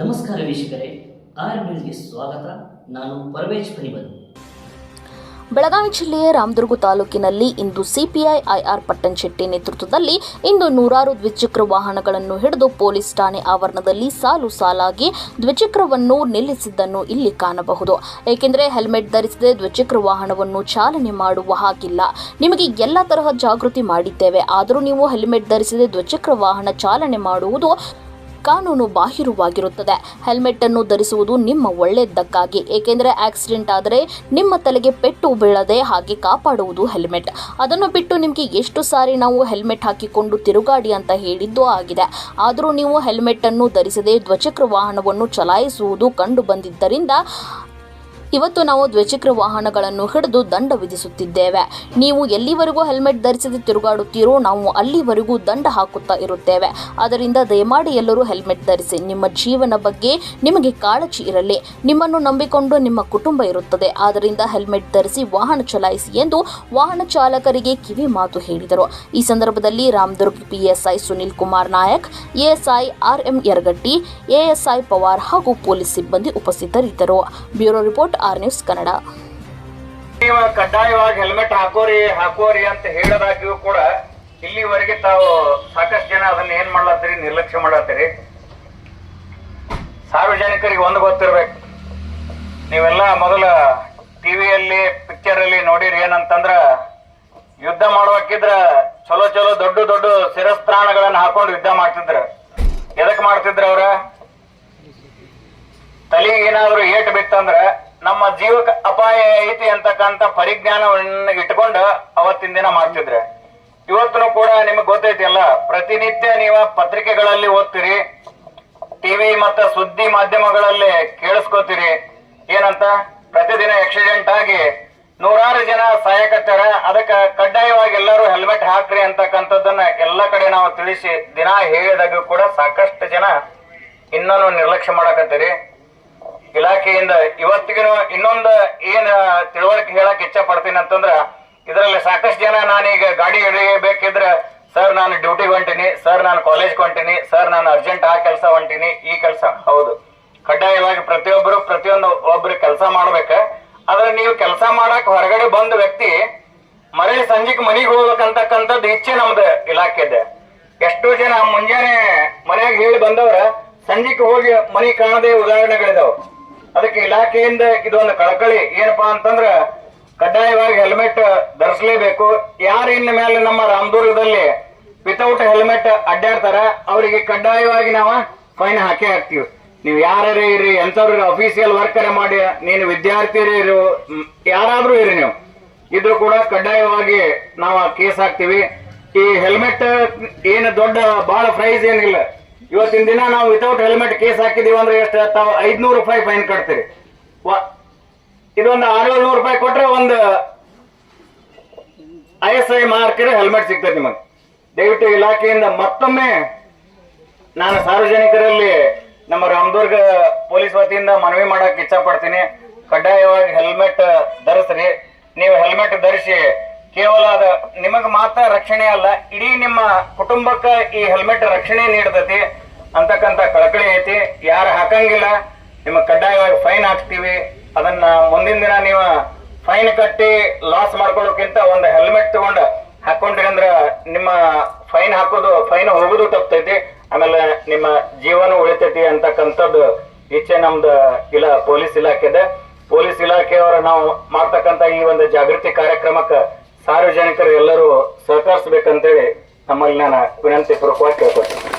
ನಮಸ್ಕಾರ ವೀಕ್ಷಕರೇ ಆರ್ ನ್ಯೂಸ್ಗೆ ಸ್ವಾಗತ. ನಾನು ಪರವೇಜ್ ಪನಿಬನ್ ಬೆಳಗಾವಿ ಜಿಲ್ಲೆಯ ರಾಮದುರ್ಗ ತಾಲೂಕಿನಲ್ಲಿ ಇಂದು ಸಿಪಿಐ ಐಆರ್ ಪಟ್ಟಣ್ ಶೆಟ್ಟಿ ನೇತೃತ್ವದಲ್ಲಿ ಇಂದು ನೂರಾರು ದ್ವಿಚಕ್ರ ವಾಹನಗಳನ್ನು ಹಿಡಿದು ಪೊಲೀಸ್ ಠಾಣೆ ಆವರಣದಲ್ಲಿ ಸಾಲು ಸಾಲಾಗಿ ದ್ವಿಚಕ್ರವನ್ನು ನಿಲ್ಲಿಸಿದ್ದನ್ನು ಇಲ್ಲಿ ಕಾಣಬಹುದು. ಏಕೆಂದರೆ ಹೆಲ್ಮೆಟ್ ಧರಿಸದೆ ದ್ವಿಚಕ್ರ ವಾಹನವನ್ನು ಚಾಲನೆ ಮಾಡುವ ಹಾಗಿಲ್ಲ. ನಿಮಗೆ ಎಲ್ಲ ತರಹ ಜಾಗೃತಿ ಮಾಡಿದ್ದೇವೆ. ಆದರೂ ನೀವು ಹೆಲ್ಮೆಟ್ ಧರಿಸದೆ ದ್ವಿಚಕ್ರ ವಾಹನ ಚಾಲನೆ ಮಾಡುವುದು ಕಾನೂನು ಬಾಹಿರವಾಗಿರುತ್ತದೆ. ಹೆಲ್ಮೆಟ್ ಅನ್ನು ಧರಿಸುವುದು ನಿಮ್ಮ ಒಳ್ಳೆಯದಕ್ಕಾಗಿ ಏಕೆಂದರೆ ಆಕ್ಸಿಡೆಂಟ್ ಆದರೆ ನಿಮ್ಮ ತಲೆಗೆ ಪೆಟ್ಟು ಬೀಳದೆ ಹಾಗೆ ಕಾಪಾಡುವುದು ಹೆಲ್ಮೆಟ್. ಅದನ್ನು ಬಿಟ್ಟು ನಿಮಗೆ ಎಷ್ಟು ಸಾರಿ ನಾವು ಹೆಲ್ಮೆಟ್ ಹಾಕಿಕೊಂಡು ತಿರುಗಾಡಿ ಅಂತ ಹೇಳಿದ್ದು ಆಗಿದೆ. ಆದರೂ ನೀವು ಹೆಲ್ಮೆಟ್ ಅನ್ನು ಧರಿಸದೆ ದ್ವಿಚಕ್ರ ವಾಹನವನ್ನು ಚಲಾಯಿಸುವುದು ಕಂಡು ಬಂದಿದ್ದರಿಂದ ಇವತ್ತು ನಾವು ದ್ವಿಚಕ್ರ ವಾಹನಗಳನ್ನು ಹಿಡಿದು ದಂಡ ವಿಧಿಸುತ್ತಿದ್ದೇವೆ. ನೀವು ಎಲ್ಲಿವರೆಗೂ ಹೆಲ್ಮೆಟ್ ಧರಿಸದೆ ತಿರುಗಾಡುತ್ತೀರೋ ನಾವು ಅಲ್ಲಿವರೆಗೂ ದಂಡ ಹಾಕುತ್ತಾ ಇರುತ್ತೇವೆ. ಅದರಿಂದ ದಯಮಾಡಿ ಎಲ್ಲರೂ ಹೆಲ್ಮೆಟ್ ಧರಿಸಿ. ನಿಮ್ಮ ಜೀವನ ಬಗ್ಗೆ ನಿಮಗೆ ಕಾಳಜಿ ಇರಲಿ. ನಿಮ್ಮನ್ನು ನಂಬಿಕೊಂಡು ನಿಮ್ಮ ಕುಟುಂಬ ಇರುತ್ತದೆ. ಆದ್ದರಿಂದ ಹೆಲ್ಮೆಟ್ ಧರಿಸಿ ವಾಹನ ಚಲಾಯಿಸಿ ಎಂದು ವಾಹನ ಚಾಲಕರಿಗೆ ಕಿವಿ ಮಾತು ಹೇಳಿದರು. ಈ ಸಂದರ್ಭದಲ್ಲಿ Ramdurg PSI Sunil Kumar Nayak, ASI RM Yaragatti, ASI Pawar ಹಾಗೂ ಪೊಲೀಸ್ ಸಿಬ್ಬಂದಿ ಉಪಸ್ಥಿತರಿದ್ದರು. Bureau report R news Kannada. ಕಡ್ಡಾಯವಾಗಿ ಹೆಲ್ಮೆಟ್ ಹಾಕೋರಿ ಹಾಕೋರಿ ಅಂತ ಹೇಳದಾಗ್ಯೂ ಕೂಡ ಇಲ್ಲಿವರೆಗೆ ತಾವು ಸಾಕಷ್ಟು ಜನ ಅದನ್ನ ಏನ್ ಮಾಡ್ಲತ್ತೀರಿ, ನಿರ್ಲಕ್ಷ್ಯ ಮಾಡತ್ತೀರಿ ಸಾರ್ವಜನಿಕರಿಗೆ ಒಂದು ಗೊತ್ತಿರ್ಬೇಕು. ನೀವೆಲ್ಲ ಮೊದಲ ಟಿವಿಯಲ್ಲಿ ಪಿಕ್ಚರ್ ಅಲ್ಲಿ ನೋಡಿರಿ ಏನಂತಂದ್ರ, ಯುದ್ಧ ಮಾಡುವಕ್ಕಿದ್ರ ಚಲೋ ಚಲೋ ದೊಡ್ಡ ದೊಡ್ಡ ಶಿರಸ್ತ್ರಾಣಗಳನ್ನ ಹಾಕೊಂಡು ಯುದ್ಧ ಮಾಡ್ತಿದ್ರ. ಎದಕ್ ಮಾಡ್ತಿದ್ರ ಅವ್ರ? ತಲೆಗೆ ಏನಾದ್ರು ಏಟ್ ಬಿತ್ತಂದ್ರ ನಮ್ಮ ಜೀವಕ ಅಪಾಯ ಐತಿ ಅಂತಕ್ಕಂತ ಪರಿಜ್ಞಾನವನ್ನ ಇಟ್ಕೊಂಡು ಅವತ್ತಿನ ದಿನ ಮಾಡ್ತಿದ್ರೆ. ಇವತ್ತು ಕೂಡ ನಿಮಗೆ ಗೊತ್ತೈತಿ ಅಲ್ಲ, ಪ್ರತಿನಿತ್ಯ ನೀವು ಪತ್ರಿಕೆಗಳಲ್ಲಿ ಓದ್ತೀರಿ ಟಿವಿ ಮತ್ತ ಸುದ್ದಿ ಮಾಧ್ಯಮಗಳಲ್ಲಿ ಕೇಳಿಸ್ಕೋತೀರಿ. ಏನಂತ? ಪ್ರತಿದಿನ ಆಕ್ಸಿಡೆಂಟ್ ಆಗಿ ನೂರಾರು ಜನ ಸಾಯಕತ್ತಾರ ಅದಕ್ಕೆ ಕಡ್ಡಾಯವಾಗಿ ಎಲ್ಲರೂ ಹೆಲ್ಮೆಟ್ ಹಾಕ್ರಿ ಅಂತಕ್ಕಂಥದ್ದನ್ನ ಎಲ್ಲ ಕಡೆ ನಾವು ತಿಳಿಸಿ ದಿನ ಹೇಳಿದಾಗ ಕೂಡ ಸಾಕಷ್ಟು ಜನ ಇನ್ನೂ ನಿರ್ಲಕ್ಷ್ಯ ಮಾಡಕತ್ತೀರಿ. ಇಲಾಖೆಯಿಂದ ಇವತ್ತಿಗೂ ಇನ್ನೊಂದು ಏನ್ ತಿಳುವಳಿಕೆ ಹೇಳಕ್ ಇಚ್ಛೆ ಪಡ್ತೀನಿ ಅಂತಂದ್ರ, ಇದರಲ್ಲಿ ಸಾಕಷ್ಟು ಜನ ನಾನೀಗ ಗಾಡಿ ಹಿಡಿಯಬೇಕಿದ್ರೆ, ಸರ್ ನಾನು ಡ್ಯೂಟಿಗೆ ಹೊಂಟಿನಿ, ಸರ್ ನಾನು ಕಾಲೇಜ್ ಹೊಂಟೀನಿ, ಸರ್ ನಾನು ಅರ್ಜೆಂಟ್ ಆ ಕೆಲಸ ಹೊಂಟಿನಿ, ಈ ಕೆಲಸ. ಹೌದು. ಕಡ್ಡಾಯವಾಗಿ ಪ್ರತಿಯೊಬ್ಬರು ಪ್ರತಿಯೊಂದು ಒಬ್ರು ಕೆಲಸ ಮಾಡ್ಬೇಕ. ಆದ್ರೆ ನೀವು ಕೆಲಸ ಮಾಡಕ್ ಹೊರಗಡೆ ಬಂದ ವ್ಯಕ್ತಿ ಮರಳಿ ಸಂಜೆಗೆ ಮನೆಗೆ ಹೋಗ್ಬೇಕಂತಕ್ಕಂಥದ್ದು ಇಚ್ಛೆ ನಮ್ದು ಇಲಾಖೆದೆ. ಎಷ್ಟೋ ಜನ ಮುಂಜಾನೆ ಮನೆಯಾಗ ಹೇಳಿ ಬಂದವ್ರ, ಸಂಜೆಗೆ ಹೋಗಿ ಮನೆ ಕಾಣದೇ ಉದಾಹರಣೆಗಳಿದಾವ್. ಅದಕ್ಕೆ ಇಲಾಖೆಯಿಂದ ಇದೊಂದು ಕಳಕಳಿ. ಏನಪ್ಪಾ ಅಂತಂದ್ರ ಕಡ್ಡಾಯವಾಗಿ ಹೆಲ್ಮೆಟ್ ಧರಿಸಲೇಬೇಕು. ಯಾರು ಇನ್ನ ಮೇಲೆ ನಮ್ಮ ರಾಮದುರ್ಗದಲ್ಲಿ ವಿತೌಟ್ ಹೆಲ್ಮೆಟ್ ಅಡ್ಡಾಡ್ತಾರ, ಅವರಿಗೆ ಕಡ್ಡಾಯವಾಗಿ ನಾವು ಫೈನ್ ಹಾಕೇ ಹಾಕ್ತಿವಿ. ನೀವು ಯಾರೇ ಇರಿ ಎಂತವ್ರಿಗೆ ಅಫಿಸಿಯಲ್ ವರ್ಕರ್ ಮಾಡಿ, ನೀನು ವಿದ್ಯಾರ್ಥಿ ಇರು ಯಾರಾದ್ರೂ ಇರಿ ನೀವು. ಇದ್ರೂ ಕೂಡ ಕಡ್ಡಾಯವಾಗಿ ನಾವು ಕೇಸ್ ಹಾಕ್ತಿವಿ. ಈ ಹೆಲ್ಮೆಟ್ ಏನು ದೊಡ್ಡ ಬಹಳ ಪ್ರೈಸ್ ಏನಿಲ್ಲ. ಇವತ್ತಿನ ದಿನ ನಾವು ವಿತೌಟ್ ಹೆಲ್ಮೆಟ್ ಕೇಸ್ ಹಾಕಿದೀವಿ ಅಂದ್ರೆ ಎಷ್ಟು? ತಾವು ಐದ್ನೂರು ರೂಪಾಯಿ ಫೈನ್ ಕಟ್ತೀರಿ. ಇದೊಂದು ಆರೇಳ್ನೂರು ರೂಪಾಯಿ ಕೊಟ್ರೆ ಒಂದು ಐ ಎಸ್ ಐ ಮಾರ್ಕಿರ ಹೆಲ್ಮೆಟ್ ಸಿಗ್ತದೆ ನಿಮಗೆ. ದಯವಿಟ್ಟು ಇಲಾಖೆಯಿಂದ ಮತ್ತೊಮ್ಮೆ ನಾನು ಸಾರ್ವಜನಿಕರಲ್ಲಿ ನಮ್ಮ ರಾಮದುರ್ಗ ಪೊಲೀಸ್ ವತಿಯಿಂದ ಮನವಿ ಮಾಡಕ್ ಇಚ್ಛ ಪಡ್ತೀನಿ ಕಡ್ಡಾಯವಾಗಿ ಹೆಲ್ಮೆಟ್ ಧರಿಸ್ರಿ. ನೀವು ಹೆಲ್ಮೆಟ್ ಧರಿಸಿ, ಕೇವಲ ಅದ ನಿಮಗ್ ಮಾತ್ರ ರಕ್ಷಣೆ ಅಲ್ಲ, ಇಡೀ ನಿಮ್ಮ ಕುಟುಂಬಕ್ಕೆ ಈ ಹೆಲ್ಮೆಟ್ ರಕ್ಷಣೆ ನೀಡ್ತೈತಿ. ಅಂತಕ್ಕಂತ ಕಳಕಳಿ ಐತಿ. ಯಾರು ಹಾಕಂಗಿಲ್ಲ, ನಿಮ್ಮ ಕಡ್ಡಾಯವಾಗಿ ಫೈನ್ ಹಾಕ್ತೀವಿ. ಅದನ್ನ ಮುಂದಿನ ದಿನ ನೀವು ಫೈನ್ ಕಟ್ಟಿ ಲಾಸ್ ಮಾಡ್ಕೊಳ್ಳೋಕ್ಕಿಂತ ಒಂದು ಹೆಲ್ಮೆಟ್ ತಗೊಂಡು ಹಾಕೊಂಡ್ರಿ ಅಂದ್ರ ನಿಮ್ಮ ಫೈನ್ ಹಾಕೋದು ಫೈನ್ ಹೋಗೋದು ತಪ್ತೈತಿ ಆಮೇಲೆ ನಿಮ್ಮ ಜೀವನ ಉಳಿತೈತಿ ಅಂತಕ್ಕಂಥದ್ದು ಇಚ್ಛೆ ನಮ್ದು ಇಲ್ಲ ಪೊಲೀಸ್ ಇಲಾಖೆದ ಪೊಲೀಸ್ ಇಲಾಖೆಯವರ ನಾವು ಮಾಡ್ತಕ್ಕಂಥ ಈ ಒಂದು ಜಾಗೃತಿ ಕಾರ್ಯಕ್ರಮಕ್ಕೆ ಸಾರ್ವಜನಿಕರು ಎಲ್ಲರೂ ಸಹಕರಿಸಬೇಕಂತೇಳಿ ನಮ್ಮಲ್ಲಿ ನಾನು ವಿನಂತಿ ಪೂರ್ವಕವಾಗಿ ಕೇಳ್ಕೊತೀನಿ